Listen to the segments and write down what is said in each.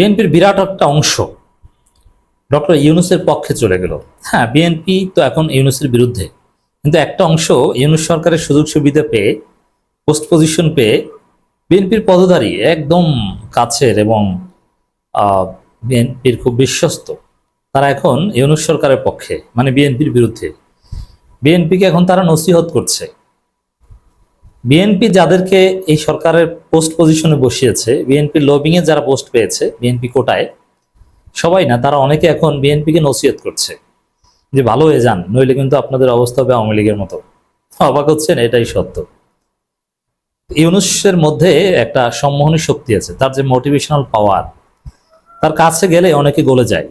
বিএনপির বিরাট একটা অংশ ডক্টর ইউনুসের পক্ষে চলে গেল। হ্যাঁ বিএনপি তো এখন ইউনুসের বিরুদ্ধে। কিন্তু একটা অংশ ইউনুস সরকারের সুযোগ সুবিধা পেয়ে, পোস্ট পজিশন পেয়ে বিএনপির পদধারী একদম কাছের এবং বিএনপির খুব বিশ্বস্ত। তারা এখন ইউনুস সরকারের পক্ষে মানে বিএনপির বিরুদ্ধে। বিএনপিকে এখন তারা নসিহত করছে। বিএনপি যাদেরকে এই সরকারের পোস্ট পজিশনে বসিয়েছে, বিএনপি লবিং এ যারা পোস্ট পেয়েছে, বিএনপি কোটায়, সবাই না, তারা অনেকে এখন বিএনপিকে নসিহত করছে। যে ভালো হয়ে যান, নইলে কিন্তু আপনাদের অবস্থা হবে আওয়ামী লীগের মতো। অবাক হচ্ছেন, এটাই সত্য। ইউনুসের মধ্যে একটা সম্মোহনী শক্তি আছে, তার যে মোটিভেশনাল পাওয়ার তার কাছে গেলে অনেকে গলে যায়।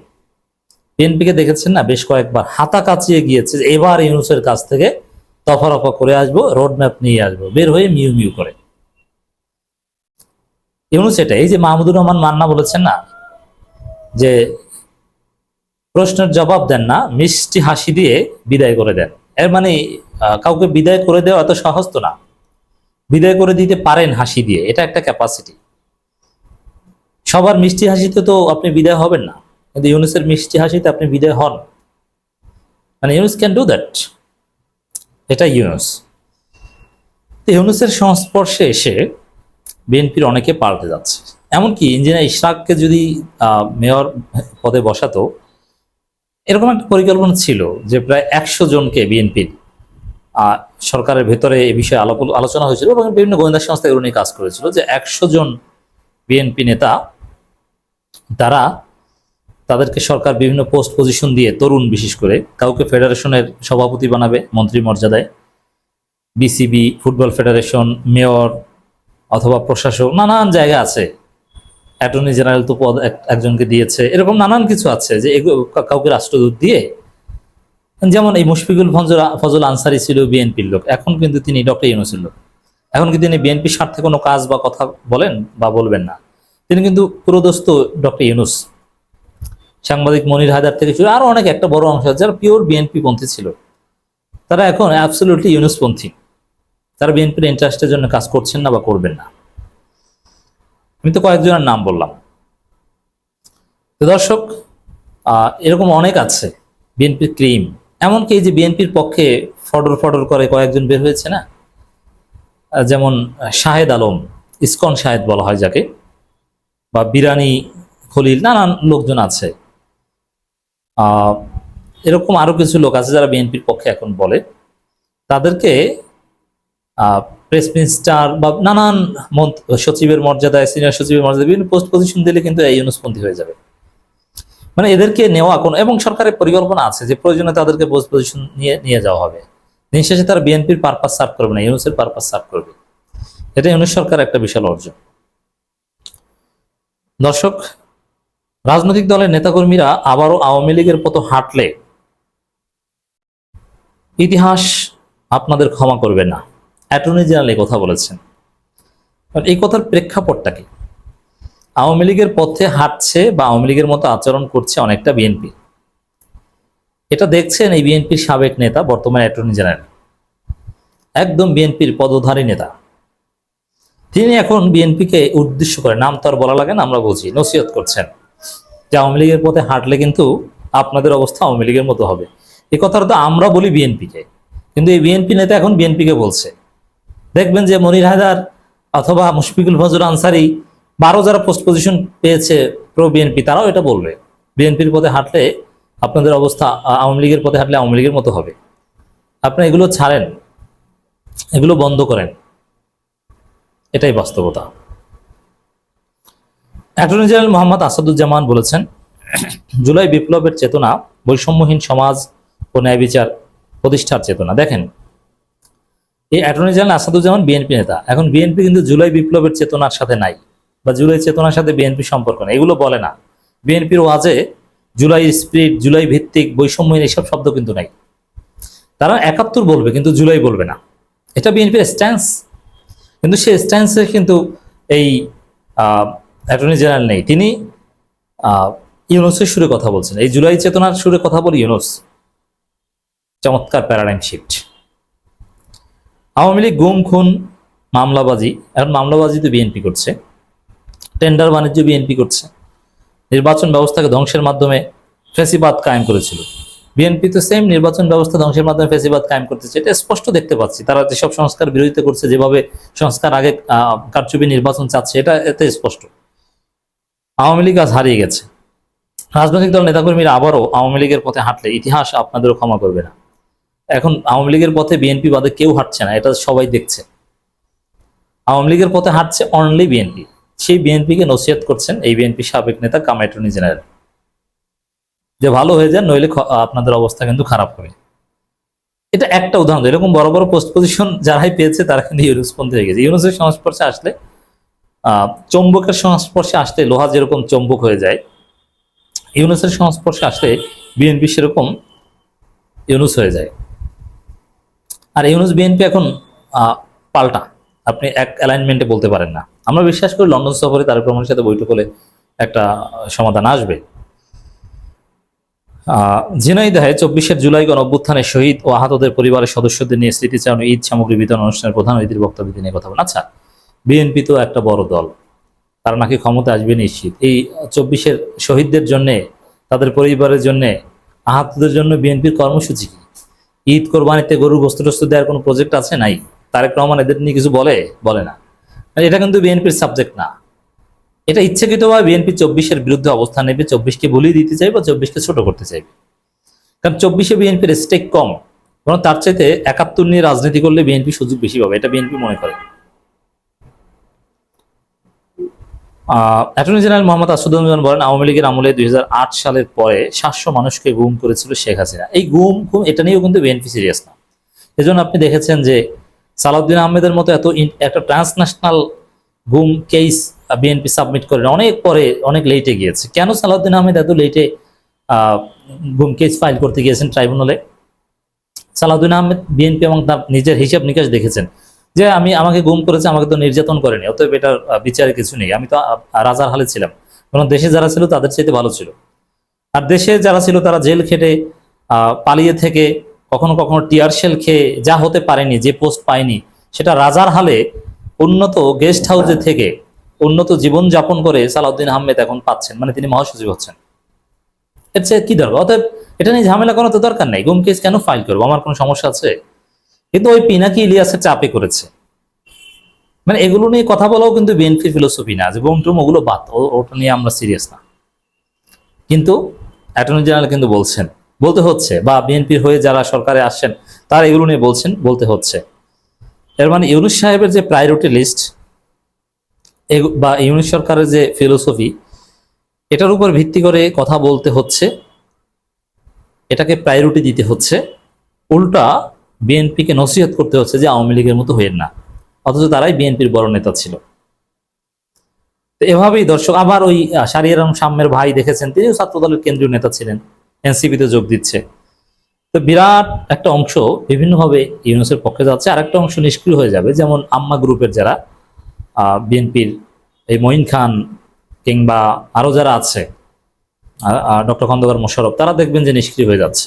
বিএনপিকে দেখেছেন না, বেশ কয়েকবার হাতা কাচিয়ে গিয়েছে, এবার ইউনুসের কাছ থেকে তফা রফা করে আসব রোড ম্যাপ নিয়ে আসব, বের হয়ে মিউ মিউ করে। ইউনুস এটা, এই যে মাহমুদুর রহমান মান্না বলেছেন না, যে প্রশ্নের জবাব দেন না, মিষ্টি হাসি দিয়ে বিদায় করে দেন। এর মানে কাউকে বিদায় করে দেওয়া এত সহজ তো না। বিদায় করে দিতে পারেন হাসি দিয়ে, এটা একটা ক্যাপাসিটি সবার মিষ্টি হাসিতে তো আপনি বিদায় হবেন না, কিন্তু ইউনুসের মিষ্টি হাসিতে আপনি বিদায় হন। মানে ইউনুস ক্যান ডু দ্যাট এটা ইউনুস। ইউনুসের সংস্পর্শে এসে বিএনপির অনেকে পাল্টে যাচ্ছে। এমনকি ইঞ্জিনিয়ার ইশরাককে যদি মেয়র পদে বসাতো, এরকম একটা পরিকল্পনা ছিল যে প্রায় একশো জনকে বিএনপির সরকারের ভেতরে এ বিষয়ে আলাপ আলোচনা হয়েছিল এবং বিভিন্ন গোয়েন্দা সংস্থা এগুলো নিয়ে কাজ করেছিল যে একশো জন বিএনপি নেতা, তারা তাদেরকে সরকার বিভিন্ন পোস্ট পজিশন দিয়ে তরুণ বিশেষ করে কাউকে ফেডারেশনের সভাপতি বানাবে, মন্ত্রী মর্যাদায়। বিসিবি ফুটবল ফেডারেশন মেয়র অথবা প্রশাসক, নানান জায়গা আছে। অ্যাটর্নি জেনারেল তো পদ একজনকে দিয়েছে। এরকম নানান কিছু আছে যে কাউকে রাষ্ট্রদূত দিয়ে যেমন এই মুশফিকুল ফজল ফজল আনসারি ছিল বিএনপির লোক, এখন কিন্তু তিনি ডক্টর ইউনুসের লোক। এখন কি তিনি বিএনপির স্বার্থে কোনো কাজ বা কথা বলেন বা বলবেন না? তিনি কিন্তু পুরোদস্ত ডক্টর ইউনুস। সাংবাদিক মনির হায়দার থেকে শুরু, আরও অনেক একটা বড় অংশ যারা পিওর বিএনপি পন্থী ছিল। তারা এখন অ্যাবসলিউটলি ইউনুসপন্থী তারা বিএনপির ইন্টারেস্টের জন্য কাজ করছেন না বা করবেন না। আমি তো কয়েকজনের নাম বললাম। তো দর্শক এরকম অনেক আছে বিএনপির ক্রিম এমনকি এই যে বিএনপির পক্ষে ফডর ফডর করে কয়েকজন বের হয়েছে না? যেমন শাহেদ আলম, ইসকন শাহেদ বলা হয় যাকে, বা বিরানি খলিল, নানান লোকজন আছে। এরকম আরও কিছু লোক আছে যারা বিএনপির পক্ষে এখন বলে। তাদেরকে প্রেস মিনিস্টার বা নানান সচিবের মর্যাদায় সিনিয়র সচিবের মর্যাদায় বিভিন্ন পোস্ট পজিশন দিলে কিন্তু এই ইউনুসপন্থী হয়ে যাবে। মানে এদেরকে নেওয়া কোন, এবং সরকারের পরিকল্পনা আছে যে প্রয়োজনে তাদেরকে পোস্ট পজিশন নিয়ে নিয়ে যাওয়া হবে। দিন শেষে তারা বিএনপির পারপাস সার্ভ করবে না, ইউনুসের পারপাস সার্ভ করবে। এটা ইউনুস সরকার একটা বিশাল অর্জন। দর্শক রাজনৈতিক দলের নেতাকর্মীরা আবারও আওয়ামী লীগের মতো হাঁটলে ইতিহাস আপনাদের ক্ষমা করবে না। অ্যাটর্নি জেনারেল কথা বলেছেন। এই কথার প্রেক্ষাপটটা কি? আওয়ামী লীগের পথে হাঁটছে বা আওয়ামী লীগের মতো আচরণ করছে অনেকটা বিএনপি। এটা দেখছেন এই বিএনপির সাবেক নেতা, বর্তমান অ্যাটর্নি জেনারেল। একদম বিএনপির পদধারী নেতা। তিনি এখন বিএনপিকে উদ্দেশ্য করে, নাম তো আর বলা লাগে না, আমরা বুঝি নসিহত করছেন। যে আওয়ামী লীগের পথে হাঁটলে কিন্তু আপনাদের অবস্থা আওয়ামী লীগের মতো হবে। এই কথাটা তো আমরা বলি বিএনপিকে। কিন্তু এই বিএনপি নেতা এখন বিএনপিকে বলছে। দেখবেন যে মনির হায়দার অথবা মুশফিকুল ফজল আনসারি বারো যারা পোস্ট পজিশন পেয়েছে প্রো বিএনপি, তারাও এটা বলবে। বিএনপির পথে হাঁটলে আপনাদের অবস্থা আওয়ামী লীগের পথে হাঁটলে আওয়ামী লীগের মতো হবে। আপনি এগুলো ছাড়েন। এগুলো বন্ধ করেন। এটাই বাস্তবতা। অ্যাটর্নি জেনারেল মোহাম্মদ আসাদুজ্জামান বলেছেন, জুলাই বিপ্লবের চেতনা বৈষম্যহীন সমাজ ও ন্যায় বিচার প্রতিষ্ঠার চেতনা। দেখেন, এই অ্যাটর্নি জেনারেল আসাদুজ্জামান বিএনপি নেতা। এখন বিএনপি কিন্তু জুলাই বিপ্লবের চেতনার সাথে নাই বা জুলাই চেতনার সাথে বিএনপি সম্পর্ক নেই। এগুলো বলে না। বিএনপির ওয়াজে জুলাই স্পিরিট, জুলাই ভিত্তিক বৈষম্যহীন এইসব শব্দ কিন্তু নাই। তারা একাত্তর বলবে, কিন্তু জুলাই বলবে না। এটা বিএনপির স্ট্যান্স কিন্তু সে স্ট্যান্সে কিন্তু এই অ্যাটর্নি জেনারেল নেই। তিনি ইউনুসের সুরে কথা বলছেন। এই জুলাই চেতনার সুরে কথা বলি ইউনুস। চমৎকার প্যারাডাইম শিফট আওয়ামী লীগ গুম, খুন, মামলাবাজি, এখন মামলাবাজি তো বিএনপি করছে। টেন্ডার বাণিজ্য বিএনপি করছে। নির্বাচন ব্যবস্থাকে ধ্বংসের মাধ্যমে ফেসিবাদ কায়েম করেছিল। বিএনপি তো সেম নির্বাচন ব্যবস্থা ধ্বংসের মাধ্যমে ফেসিবাদ কায়েম করতেছে। এটা স্পষ্ট দেখতে পাচ্ছি। তারা যেসব সংস্কার বিরোধিতা করছে, যেভাবে সংস্কার আগে কারচুপি নির্বাচন চাচ্ছে, এটা এতে স্পষ্ট। আওয়ামী লীগ আজ হারিয়ে গেছে। রাজনৈতিক দল নেতাকর্মীরা আবারও আওয়ামী লীগের পথে হাঁটলে ইতিহাস আপনাদেরও ক্ষমা করবে না। এখন আওয়ামী লীগের পথে বিএনপি বাদে কেউ হাঁটছে না, এটা সবাই দেখছে। আওয়ামী লীগের পথে হাঁটছে অনলি বিএনপি। সেই বিএনপিকে নসিহত করছেন এই বিএনপি সাবেক নেতা কাম অ্যাটর্নি জেনারেল। যে ভালো হয়ে যান, নইলে আপনাদের অবস্থা কিন্তু খারাপ হবে। এটা একটা উদাহরণ, এরকম বড় বড় পোস্ট পজিশন যারাই পেয়েছে তারা কিন্তু ইউনুসপন্থী হয়ে গেছে। ইউনুসের সংস্পর্শে আসলে চৌম্বকের সংস্পর্শে আসলে লোহা যেরকম চৌম্বক হয়ে যায়, ইউনুসের সংস্পর্শে আসলে বিএনপি সেরকম ইউনুস হয়ে যায়। আর ইউনুস বিএনপি এখন পাল্টা। আপনি এক অ্যালাইনমেন্টে বলতে পারেন না। আমরা বিশ্বাস করি লন্ডন সফরে তারেক রহমানের সাথে বৈঠক হলে একটা সমাধান আসবে। ঝিনাইদহে চব্বিশের জুলাই গণ অভ্যুত্থানে শহীদ ও আহতদের পরিবারের সদস্যদের নিয়ে স্মৃতিচারণ, ঈদ সামগ্রী বিতরণ অনুষ্ঠানের প্রধান অতিথির বক্তব্য নিয়ে কথা বলেন। আচ্ছা বিএনপি তো একটা বড় দল। তারা নাকি ক্ষমতা আসবে নিশ্চিত। এই চব্বিশের শহীদদের জন্যে, তাদের পরিবারের জন্য, আহতদের জন্য বিএনপির কর্মসূচি কি? ঈদ কোরবানিতে গরুর বস্তু টস্তু দেওয়ার কোনো প্রজেক্ট আছে নাই? তারেক রহমান এদের নিয়ে কিছু বলে? বলে না। এটা কিন্তু বিএনপির সাবজেক্ট না। এটা ইচ্ছাকৃতভাবে বিএনপি চব্বিশের বিরুদ্ধে অবস্থান নেবে, চব্বিশকে বলিয়ে দিতে চাই বা চব্বিশকে ছোট করতে চাইবে। কারণ চব্বিশে বিএনপির স্টেক কম। কারণ তার চাইতে একাত্তর নিয়ে রাজনীতি করলে বিএনপি সুযোগ বেশি পাবে। এটা বিএনপি মনে করে। অ্যাটর্নি জেনারেল মোহাম্মদ আসাদুজ্জামান বলেন, আওয়ামী লীগের আমলে দুই হাজার আট সালের পরে সাতশো মানুষকে গুম করেছিল শেখ হাসিনা। এই গুম গুম এটা নিয়েও কিন্তু বিএনপি সিরিয়াস না। এজন্য আপনি দেখেছেন যে সালাউদ্দিন আহমেদের মতো এত একটা ট্রান্সন্যাশনাল গুম কেস বিএনপি সাবমিট করেন অনেক পরে, অনেক লেটে গিয়েছে। কেন সালাউদ্দিন আহমেদ এত লেটে গুম কেস ফাইল করতে গিয়েছেন ট্রাইব্যুনালে সালাউদ্দিন আহমেদ বিএনপি এবং তার নিজের হিসাব নিকাশ দেখেছেন। যে আমি, আমাকে গুম করেছে, আমাকে তো নির্যাতন করেনি, অতএব এটার বিচারে কিছু নেই। আমি তো রাজার হালে ছিলাম। কারণ দেশে যারা ছিল, তাদের চাইতে ভালো ছিল। আর দেশে যারা ছিল, তারা জেল খেটে পালিয়ে থেকে কখনো কখনো টিয়ার শেল খেয়ে যা হতে পারেনি, যে পোস্ট পায়নি, সেটা রাজার হালে উন্নত গেস্ট হাউসে থেকে উন্নত জীবন যাপন করে সালাউদ্দিন আহমেদ এখন পাচ্ছেন। মানে তিনি মহাসচিব হচ্ছেন। এর চেয়ে কি দরকার? অতএব এটা নিয়ে ঝামেলা কোনো তো দরকার নেই। গুম কেস কেন ফাইল করব? আমার কোনো সমস্যা আছে? কিন্তু ওই পিনাকি ইলিয়াসের চাপে করেছে। মানে এগুলো নিয়ে কথা বলাও কিন্তু বিএনপির ফিলোসফি না, যে বোম টুম ওগুলো বাদ ওটা নিয়ে আমরা সিরিয়াস না। কিন্তু অ্যাটর্নি জেনারেল কিন্তু বলছেন, বলতে হচ্ছে, বা বিএনপির হয়ে যারা সরকারে আসছেন, তারা এগুলো নিয়ে বলছেন, বলতে হচ্ছে। এর মানে ইউনুস সাহেবের যে প্রায়োরিটি লিস্ট বা ইউনুস সরকারের যে ফিলোসফি এটার উপর ভিত্তি করে কথা বলতে হচ্ছে, এটাকে প্রায়োরিটি দিতে হচ্ছে। উল্টা বিএনপিকে নসিহত করতে হচ্ছে যে আওয়ামী লীগের মতো হইেন না। অথচ তারাই বিএনপির বড় নেতা ছিল। তো এভাবেই দর্শক, আবার ওই শাহরিয়ার সাম্যের ভাই দেখেছেন, তিনিও ছাত্রদলের কেন্দ্রীয় নেতা ছিলেন, এনসিপিতে যোগ দিচ্ছে। তো বিরাট একটা অংশ বিভিন্নভাবে ইউনুসের পক্ষে যাচ্ছে আর একটা অংশ নিষ্ক্রিয় হয়ে যাবে, যেমন আম্মা গ্রুপের যারা বিএনপির এই মঈন খান কিংবা আরও যারা আছে ডক্টর খন্দকার মোশারফ তারা দেখবেন যে নিষ্ক্রিয় হয়ে যাচ্ছে।